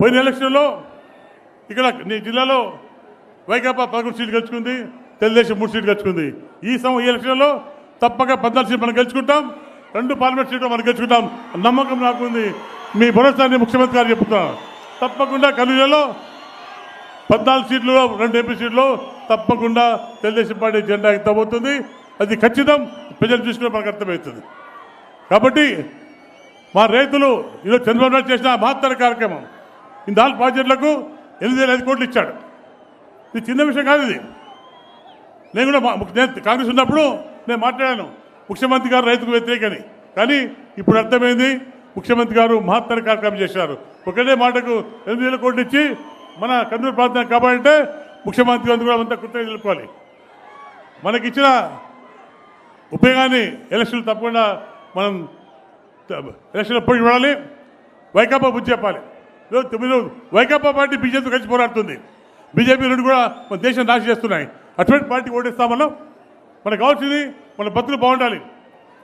పోయిన ఎలక్షన్లో ఇక్కడ నీ జిల్లాలో వైకాపా పదకొండు సీట్లు గెలుచుకుంది తెలుగుదేశం మూడు సీట్లు గెలుచుకుంది. ఈ సంవత్సరం ఈ ఎలక్షన్లో తప్పక పద్నాలుగు సీట్లు మనం గెలుచుకుంటాం రెండు పార్లమెంట్ సీట్లు మనం గెలుచుకుంటాం. నమ్మకం నాకుంది. మీ భరోసాన్ని ముఖ్యమంత్రి గారు చెప్తున్నారు తప్పకుండా కర్నూలులో పద్నాలుగు సీట్లు రెండు ఎంపీ సీట్లు తప్పకుండా తెలుగుదేశం పార్టీ జెండా ఎత్తబోతుంది. అది ఖచ్చితం. ప్రజలు చూసుకుని మనకు అర్థమవుతుంది. కాబట్టి మా రైతులు ఈరోజు చంద్రబాబు నాయుడు చేసిన మహత్తర కార్యక్రమం. ఈ ప్రాజెక్టులకు ఎనిమిది వేల ఐదు కోట్లు ఇచ్చాడు. ఇది చిన్న విషయం కాదు ఇది. నేను కూడా నేను కాంగ్రెస్ ఉన్నప్పుడు నేను మాట్లాడాను. ముఖ్యమంత్రి గారు రైతుకు వ్యతిరేకని. కానీ ఇప్పుడు అర్థమైంది ముఖ్యమంత్రి గారు మహత్తర కార్యక్రమం చేశారు. ఒకటే మాటకు ఎనిమిది వేల కోట్లు ఇచ్చి మన కర్నూలు ప్రాంతాన్ని కాపాడంటే ముఖ్యమంత్రి గారు కూడా అంతా కృతజ్ఞత తెలుపుకోవాలి. మనకిచ్చిన ఉపయోగాన్ని ఎలక్షన్లు తప్పకుండా మనం ఎలక్షన్ ఎప్పుడు చూడాలి? వైకాపా బుద్ధి చెప్పాలి. ఈరోజు తొమ్మిది వైకాపా పార్టీ బీజేపీ కలిసి పోరాడుతుంది. బీజేపీ రెండు కూడా మన దేశం నాశనం చేస్తున్నాయి. అటువంటి పార్టీ ఓటేస్తాం మనం మనకు కావాల్సింది మన బతుకులు బాగుండాలి.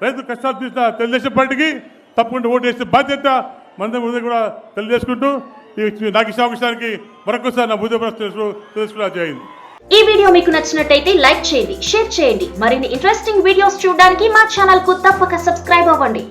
రైతు కష్టాలు తీసిన తెలుగుదేశం పార్టీకి తప్పకుండా ఓటు వేసే బాధ్యత మనందరి ముందు కూడా తెలియజేసుకుంటూ నాకు ఇష్ట అవకాశానికి మరొకసారి నా బుద్ధి ప్రశ్న తెలుసుకున్నా చేయండి ఈ వీడియో మీకు నచ్చినట్టయితే లైక్ చేయండి షేర్ చేయండి. మరిన్ని ఇంట్రెస్టింగ్ వీడియోస్ చూడడానికి మా ఛానల్కు తప్పక సబ్స్క్రైబ్ అవ్వండి.